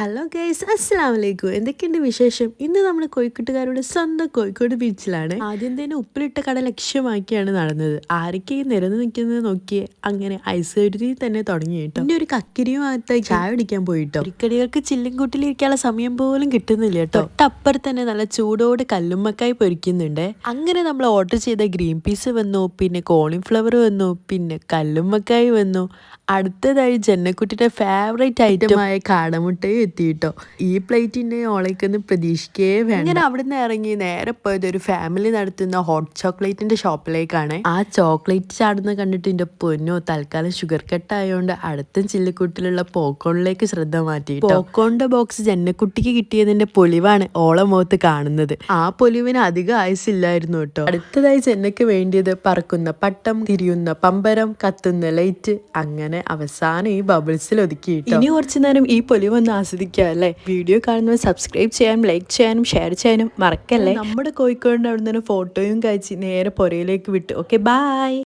Hello guys അസ്സലാം വലൈക്കും എന്തൊക്കെയുണ്ട് വിശേഷം? ഇന്ന് നമ്മൾ കോഴിക്കോട്ടുകാരുടെ സ്വന്തം കോഴിക്കോട് ബീച്ചിലാണ്. ആദ്യം തന്നെ ഉപ്പിലിട്ട കട ലക്ഷ്യമാക്കിയാണ് നടന്നത്. ആരൊക്കെ നിരന്ന് നിൽക്കുന്നത് നോക്കി അങ്ങനെ കരുതി തന്നെ തുടങ്ങി കേട്ടോ. പിന്നെ ഒരു കക്കിരിയുമാകത്തായി ചായ പിടിക്കാൻ പോയിട്ടോ. ഇക്കടികൾക്ക് ചില്ലിൻകൂട്ടിലിരിക്കാനുള്ള സമയം പോലും കിട്ടുന്നില്ല കേട്ടോ. തൊട്ടപ്പുറത്ത് തന്നെ നല്ല ചൂടോട് കല്ലുമ്മക്കായി പൊരിക്കുന്നുണ്ട്. അങ്ങനെ നമ്മൾ ഓർഡർ ചെയ്ത ഗ്രീൻ പീസ് വന്നു പിന്നെ കോളിഫ്ലവർ വന്നു പിന്നെ കല്ലുമ്മക്കായി വന്നു. അടുത്തതായി ജന്നക്കുട്ടിയുടെ ഫേവറേറ്റ് ഐറ്റമായ കാടമുട്ടയും എത്തിയിട്ടോ? ഈ പ്ലേറ്റിന്റെ ഓളയ്ക്കൊന്ന് പ്രതീക്ഷിക്കേ വേണം ഇങ്ങനെ അവിടുന്ന് ഇറങ്ങി നേരെ പോയത് ഒരു ഫാമിലി നടത്തുന്ന ഹോട്ട് ചോക്ലേറ്റിന്റെ ഷോപ്പിലേക്കാണ്. ആ ചോക്ലേറ്റ് ചാടുന്ന കണ്ടിട്ട് എന്റെ പൊന്നോ തൽക്കാലം ഷുഗർ കട്ട് ആയതുകൊണ്ട് അടുത്ത ചില്ലിക്കുട്ടിലുള്ള പോക്കോണിലേക്ക് ശ്രദ്ധ മാറ്റി പോക്കോണിന്റെ ബോക്സ് ജന്നക്കുട്ടിക്ക് കിട്ടിയതിന്റെ പൊലിവാണ് ഓള മുഖത്ത് കാണുന്നത്. ആ പൊലിവിന് അധികം ആയുസില്ലായിരുന്നു കേട്ടോ. അടുത്തതായി ചെന്നക്ക് വേണ്ടിയത് പറക്കുന്ന പട്ടം തിരിയുന്ന പമ്പരം കത്തുന്ന ലൈറ്റ് അങ്ങനെ അവസാനം ഈ ബബിൾസിൽ ഒതുക്കി ഇനി കുറച്ചു നേരം ഈ പൊലിവൊന്ന് ആസ്വദിക്കാം അല്ലേ? വീഡിയോ കാണുന്നവർ സബ്സ്ക്രൈബ് ചെയ്യാനും ലൈക്ക് ചെയ്യാനും ഷെയർ ചെയ്യാനും മറക്കല്ലേ? നമ്മുടെ കോഴിക്കോടിന്റെ അവിടെ നിന്ന് ഫോട്ടോയും കഴിച്ച് നേരെ പുരയിലേക്ക് വിട്ടു. Okay bye